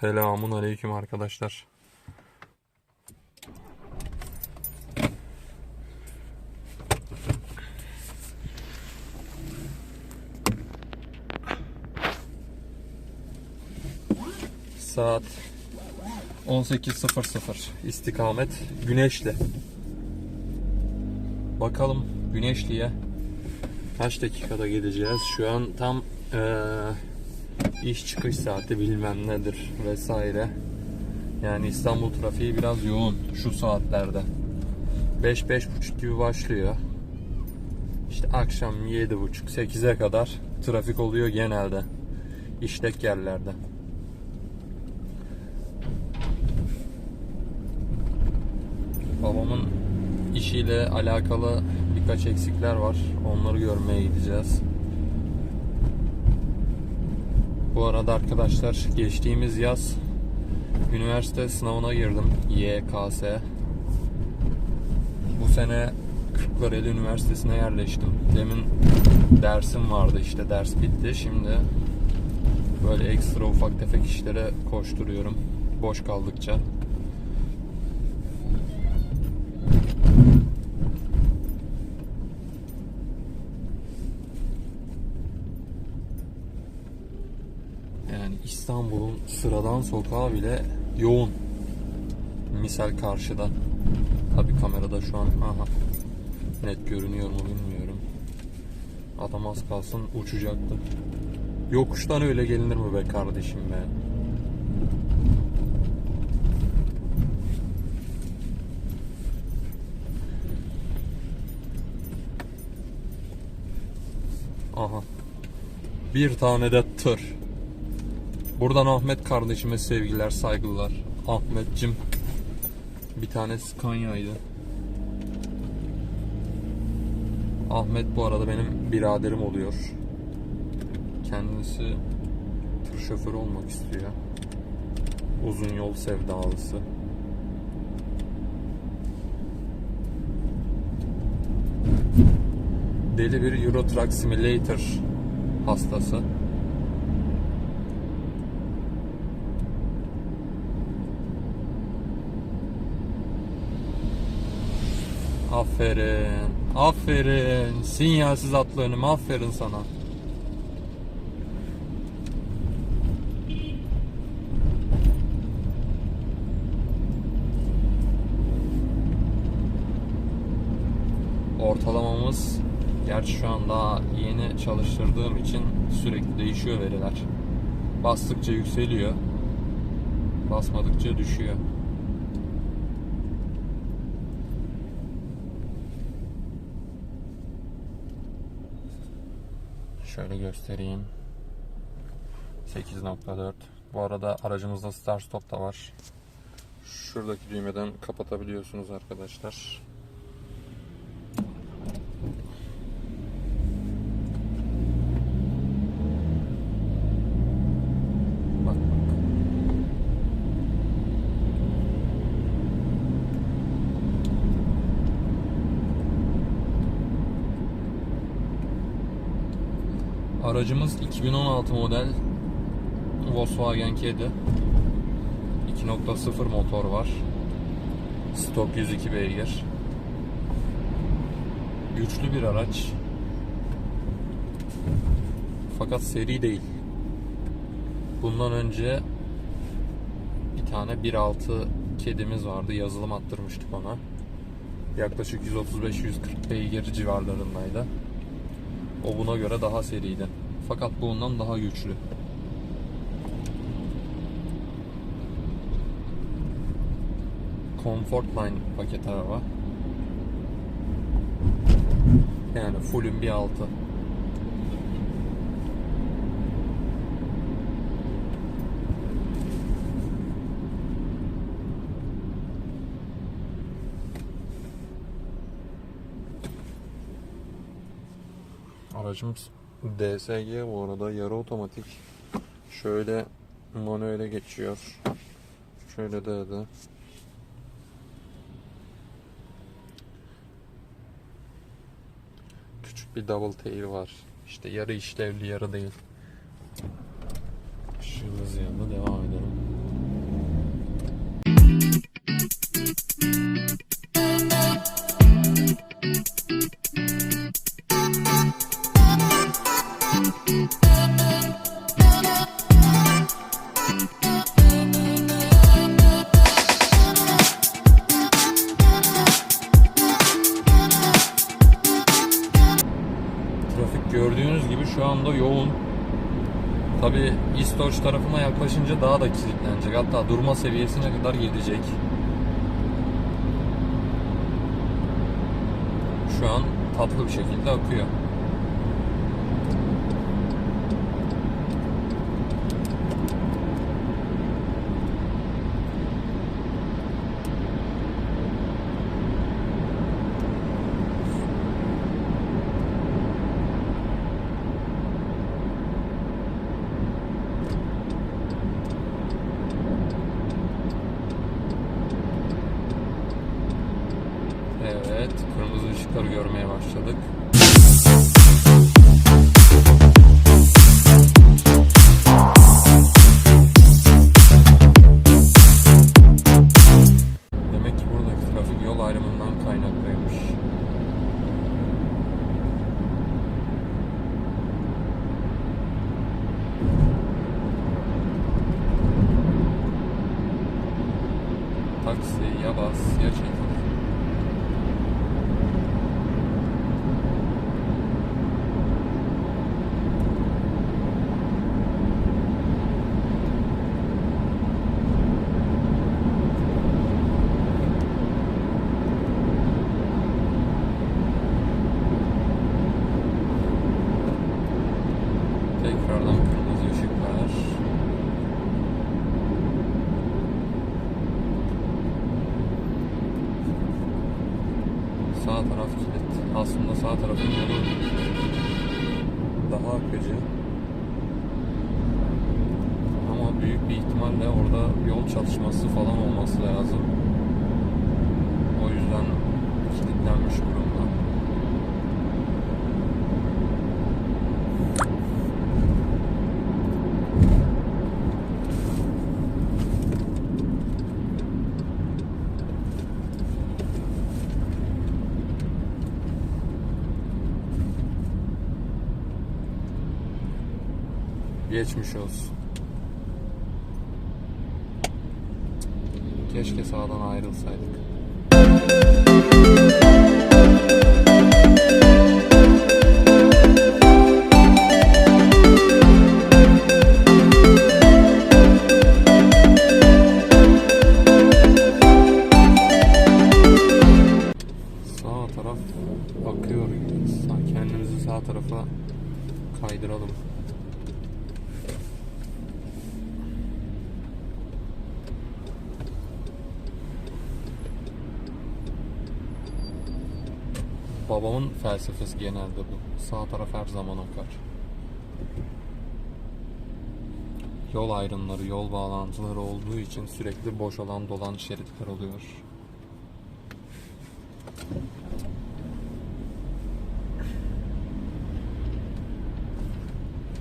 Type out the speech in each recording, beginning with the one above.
Selamun aleyküm arkadaşlar. Saat 18.00 istikamet Güneşli. Bakalım Güneşli'ye kaç dakikada gideceğiz? Şu an tam iş çıkış saati bilmem nedir vesaire. Yani İstanbul trafiği biraz yoğun şu saatlerde. 5-5.30 gibi başlıyor. İşte akşam 7.30-8'e kadar trafik oluyor genelde. İşlek yerlerde. Babamın işiyle alakalı birkaç eksikler var. Onları görmeye gideceğiz. Bu arada arkadaşlar geçtiğimiz yaz üniversite sınavına girdim. YKS. Bu sene Kırklareli Üniversitesi'ne yerleştim. Demin dersim vardı işte ders bitti. Şimdi böyle ekstra ufak tefek işlere koşturuyorum. Boş kaldıkça. Yani İstanbul'un sıradan sokağı bile yoğun. Misal karşıda. Tabi kamerada şu an aha net görünüyor mu bilmiyorum. Adam az kalsın uçacaktı. Yokuştan öyle gelinir mi be kardeşim be? Aha. Bir tane de tır. Buradan Ahmet kardeşime sevgiler, saygılar. Ahmetcim bir tane Scania'ydı. Ahmet bu arada benim biraderim oluyor. Kendisi tır şoförü olmak istiyor. Uzun yol sevdalısı. Deli bir Euro Simulator hastası. Aferin. Aferin. Sinyalsiz atlı önüm. Aferin sana. Ortalamamız gerçi şu an daha yeni çalıştırdığım için sürekli değişiyor veriler. Bastıkça yükseliyor. Basmadıkça düşüyor. Şöyle göstereyim. 8.4 Bu arada aracımızda start stop da var. Şuradaki düğmeden kapatabiliyorsunuz arkadaşlar. Bak bak. Aracımız 2016 model Volkswagen Kedi. 2.0 motor var. Stok 102 beygir. Güçlü bir araç. Fakat seri değil. Bundan önce bir tane 1.6 kedimiz vardı. Yazılım attırmıştık ona. Yaklaşık 135-140 beygir civarlarındaydı. O buna göre daha seriydi. Fakat bu ondan daha güçlü. Comfortline paket araba. Yani fullün bir altı. Aracımız DSG bu arada yarı otomatik. Şöyle manuele geçiyor. Şöyle de de. Küçük bir double tail var. İşte yarı işlevli yarı değil. Şu hızlı yanına devam edelim. İstoç tarafına yaklaşınca daha da kilitlenecek. Hatta durma seviyesine kadar gidecek. Şu an tatlı bir şekilde akıyor. Geçmiş olsun. Keşke sağdan ayrılsaydık. Genelde bu. Sağ taraf her zaman akar. Yol ayrımları, yol bağlantıları olduğu için sürekli boş olan dolan şeritler oluyor.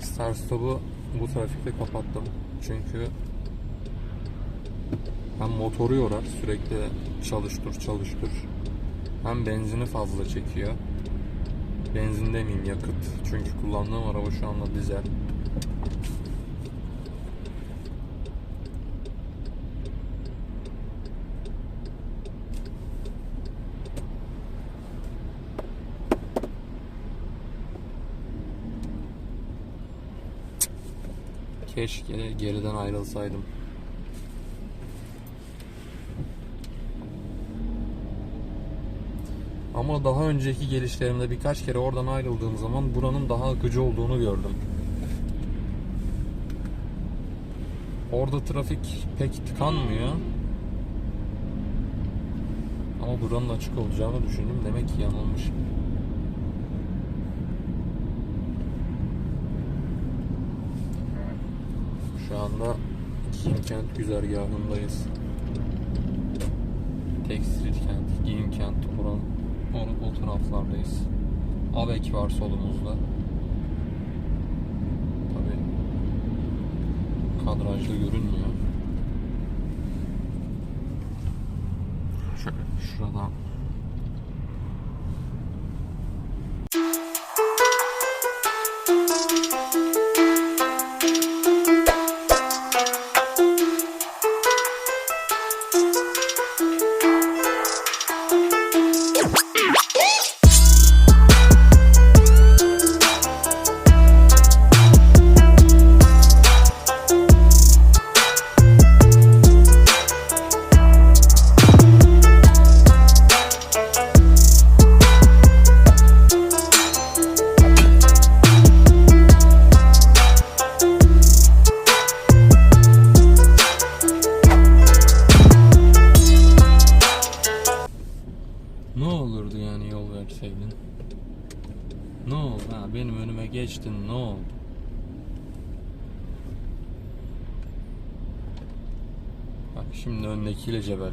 Start stop'u bu trafikte kapattım. Çünkü hem motoru yorar sürekli çalıştır çalıştır. Hem benzini fazla çekiyor. Benzin demeyeyim yakıt. Çünkü kullandığım araba şu anda dizel. Keşke geriden ayrılsaydım. Ama daha önceki gelişlerimde birkaç kere oradan ayrıldığım zaman buranın daha akıcı olduğunu gördüm. Orada trafik pek tıkanmıyor. Ama buranın açık olacağını düşündüm. Demek ki yanılmışım. Şu anda Giyimkent güzergahındayız. Tekstil kent, giyim kent, oran, o, o taraflardayız. Avek var solumuzda. Tabi kadrajda görünmüyor. Şöyle şuradan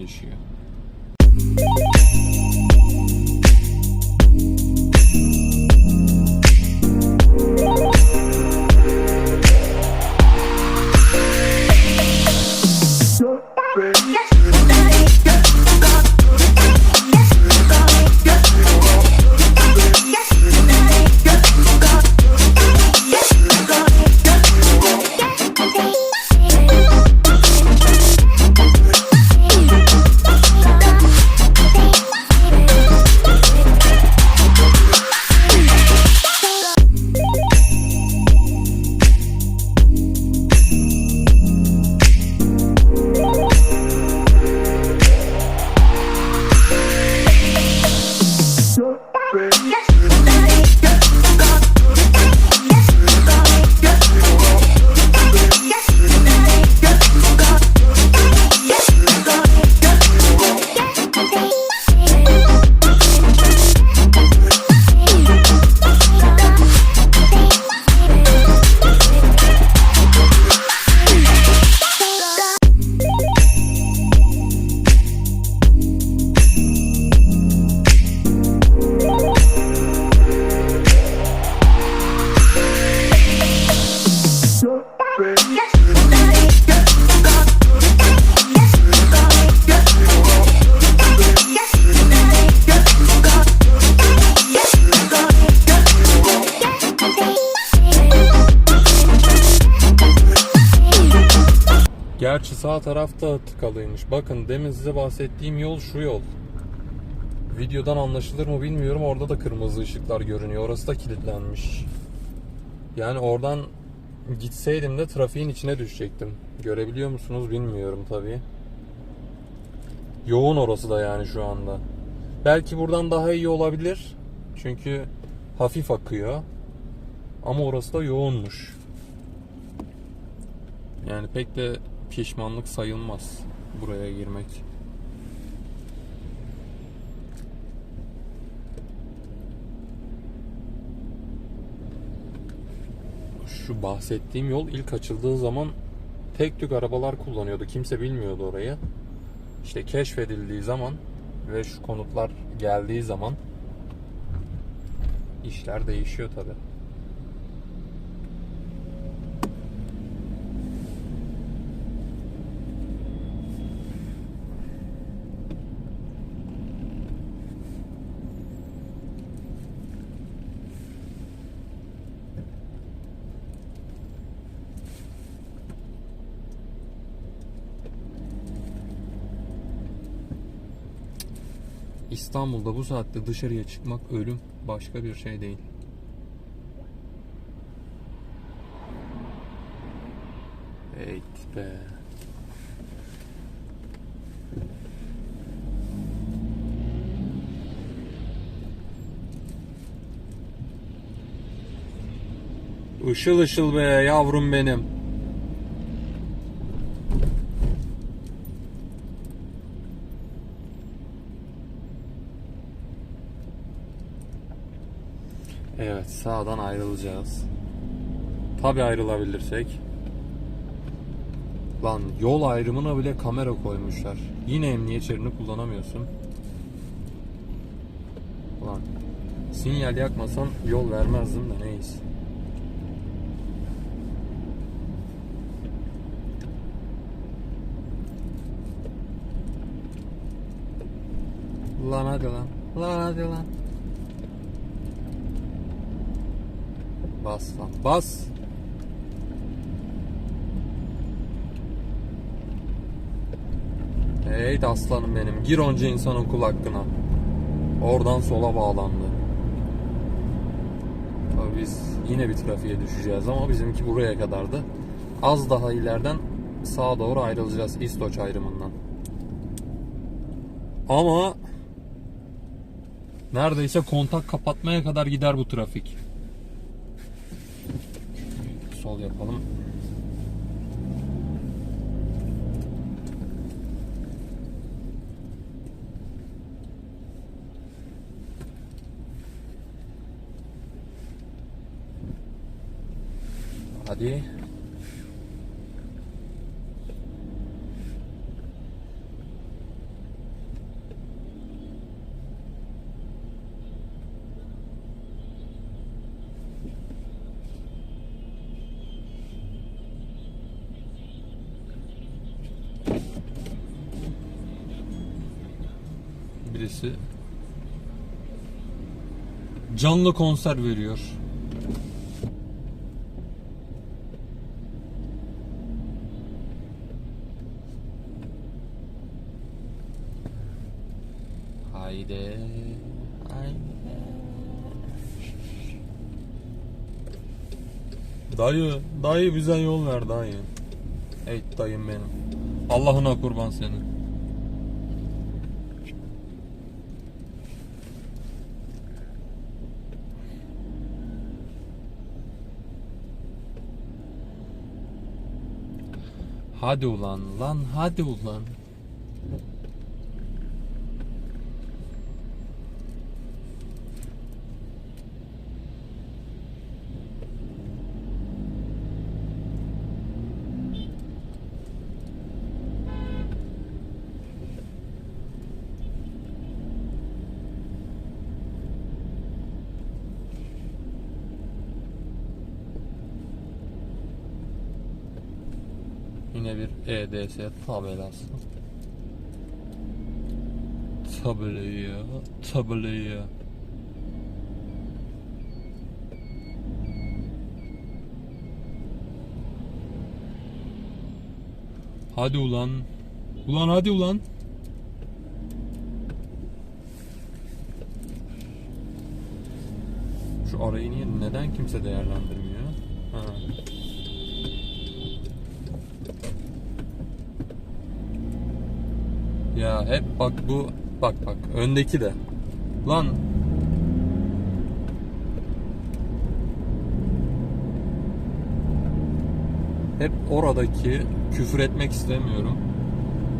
issue. Gerçi sağ tarafta tıkalıymış. Bakın demin size bahsettiğim yol şu yol. Videodan anlaşılır mı bilmiyorum. Orada da kırmızı ışıklar görünüyor. Orası da kilitlenmiş. Yani oradan gitseydim de trafiğin içine düşecektim. Görebiliyor musunuz bilmiyorum tabii. Yoğun orası da yani şu anda. Belki buradan daha iyi olabilir. Çünkü hafif akıyor. Ama orası da yoğunmuş. Yani pek de pişmanlık sayılmaz buraya girmek. Şu bahsettiğim yol ilk açıldığı zaman tek tük arabalar kullanıyordu. Kimse bilmiyordu orayı. İşte keşfedildiği zaman ve şu konutlar geldiği zaman işler değişiyor tabi. İstanbul'da bu saatte dışarıya çıkmak ölüm başka bir şey değil. Evet be. Işıl ışıl be yavrum benim. Evet sağdan ayrılacağız. Tabi ayrılabilirsek. Lan yol ayrımına bile kamera koymuşlar. Yine emniyet şeridini kullanamıyorsun. Lan sinyal yakmasan yol vermezdim de neyse. Lan hadi lan. Lan hadi lan. Bas lan. Bas. Hey aslanım benim. Gir onca insanın kul hakkına. Oradan sola bağlandı. Tabii biz yine bir trafiğe düşeceğiz ama bizimki buraya kadardı. Az daha ileriden sağa doğru ayrılacağız İstoç ayrımından. Ama neredeyse kontak kapatmaya kadar gider bu trafik. Sol yapalım. Hadi. Birisi canlı konser veriyor. Haydi. Haydi. Dayı, dayı bize yol ver dayı. Ey dayım benim. Allah'ına kurban senin. Hadi ulan lan hadi ulan. Yine bir EDS tabelası. Tabelaya, tabelaya. Hadi ulan. Ulan hadi ulan. Şu arayı niye neden kimse değerlendirmiyor? Ha. Ya hep bak bu bak bak öndeki de. Lan hep oradaki küfür etmek istemiyorum.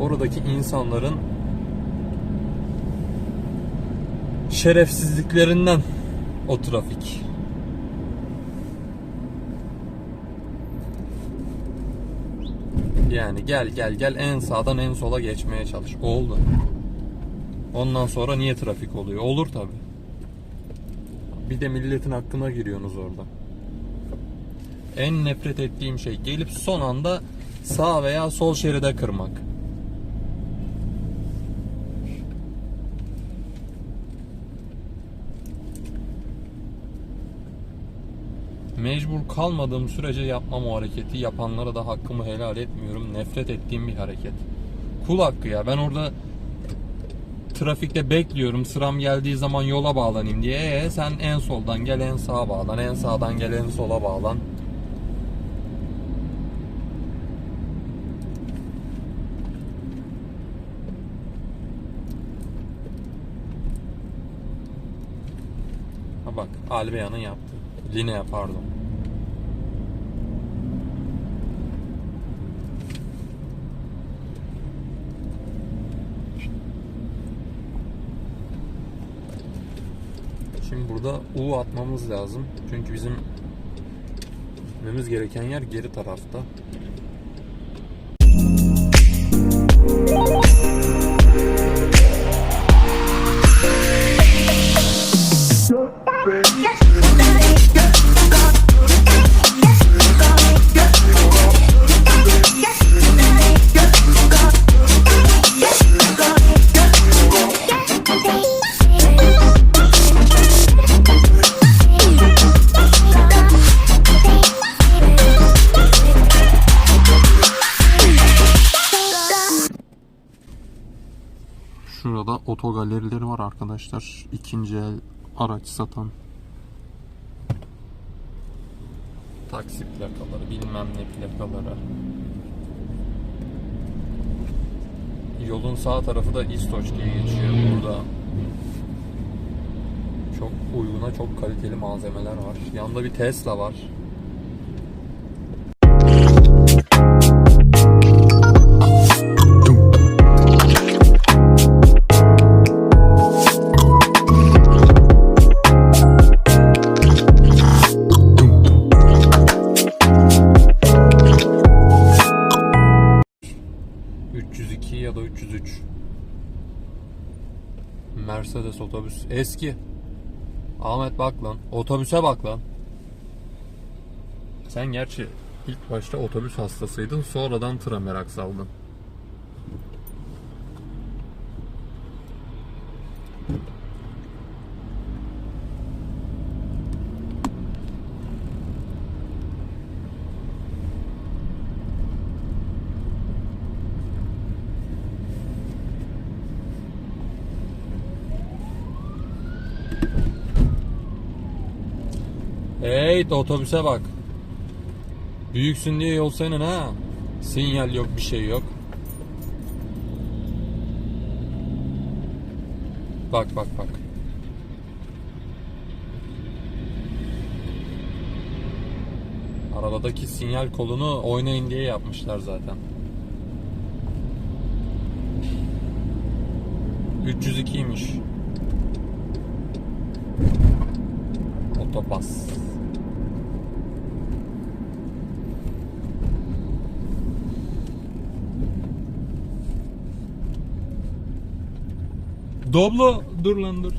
Oradaki insanların şerefsizliklerinden o trafik. Yani gel gel gel en sağdan en sola geçmeye çalış. Oldu. Ondan sonra niye trafik oluyor? Olur tabi. Bir de milletin hakkına giriyorsunuz orada. En nefret ettiğim şey gelip son anda sağ veya sol şeride kırmak. Mecbur kalmadığım sürece yapmam o hareketi. Yapanlara da hakkımı helal etmiyorum. Nefret ettiğim bir hareket. Kul hakkı ya. Ben orada trafikte bekliyorum. Sıram geldiği zaman yola bağlanayım diye. Ee, sen en soldan gel en sağa bağlan. En sağdan gel en sola bağlan. Ha bak Alvea'nın yaptı. Linea pardon. Şimdi burada U atmamız lazım. Çünkü bizim gitmemiz gereken yer geri tarafta. Arkadaşlar. İkinci el araç satan. Taksi plakaları, bilmem ne plakaları. Yolun sağ tarafı da İstoç diye geçiyor burada. Çok uyguna, çok kaliteli malzemeler var. Yanında bir Tesla var. Otobüs. Eski. Ahmet bak lan. Otobüse bak lan. Sen gerçi ilk başta otobüs hastasıydın. Sonradan tıra merak saldın. Hey otobüse bak. Büyüksün diye yol senin ha. Sinyal yok bir şey yok. Bak bak bak. Arabadaki sinyal kolunu oynayın diye yapmışlar zaten. 302'ymiş. Otobas. Doblo dur lan dur.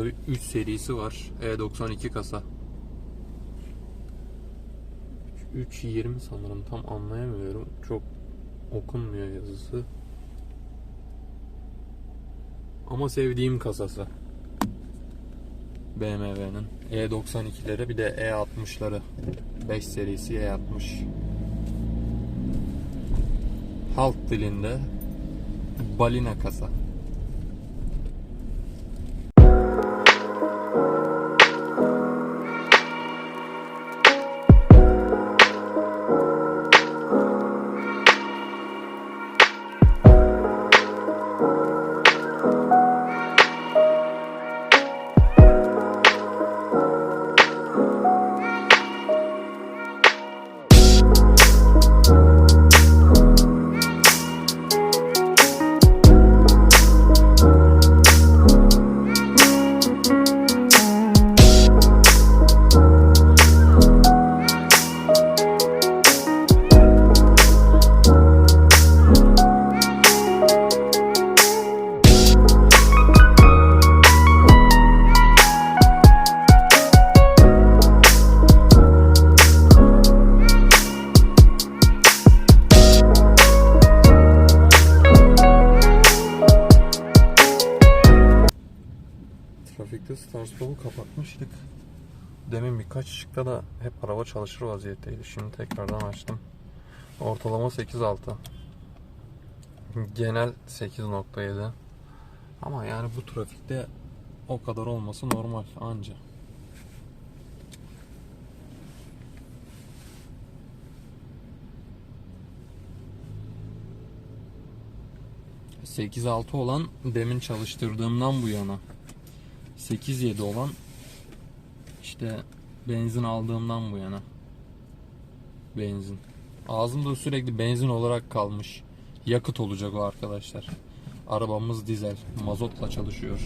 Şurada bir 3 serisi var. E92 kasa. 320 sanırım tam anlayamıyorum. Çok okunmuyor yazısı. Ama sevdiğim kasası. BMW'nin E92'leri bir de E60'ları. 5 serisi E60. Halk dilinde balina kasa. Trafikte çalışır vaziyetteydi. Şimdi tekrardan açtım. Ortalama 8.6. Genel 8.7. Ama yani bu trafikte o kadar olması normal anca. ...8.6 olan demin çalıştırdığımdan bu yana. 8.7 olan işte benzin aldığımdan bu yana. Benzin. Ağzımda sürekli benzin olarak kalmış. Yakıt olacak o arkadaşlar. Arabamız dizel. Mazotla çalışıyor.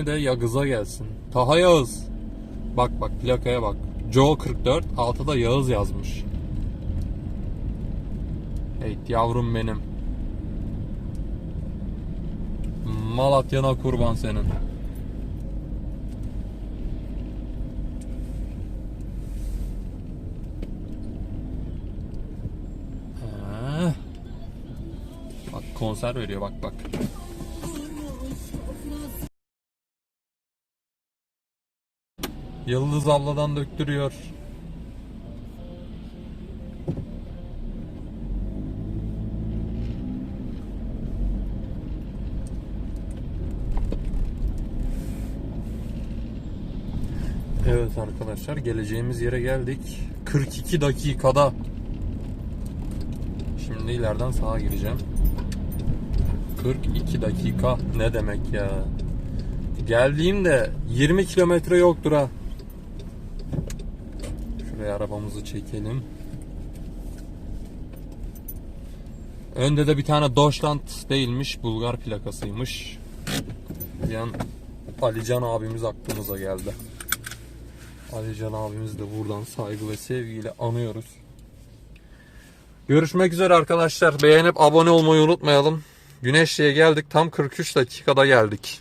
ismi de Yağız'a gelsin. Taha Yağız. Bak bak plakaya bak. Joe 44 altta da Yağız yazmış. Evet yavrum benim. Malatya'na kurban senin. Ee, bak konser veriyor bak bak. Yıldız abladan döktürüyor. Evet arkadaşlar geleceğimiz yere geldik. 42 dakikada. Şimdi ileriden sağa gireceğim. 42 dakika ne demek ya? Geldiğimde 20 kilometre yoktur ha. Şuraya arabamızı çekelim. Önde de bir tane Deutschland değilmiş, Bulgar plakasıymış. Bir an Alican abimiz aklımıza geldi. Alican abimizi de buradan saygı ve sevgiyle anıyoruz. Görüşmek üzere arkadaşlar. Beğenip abone olmayı unutmayalım. Güneşli'ye geldik. Tam 43 dakikada geldik.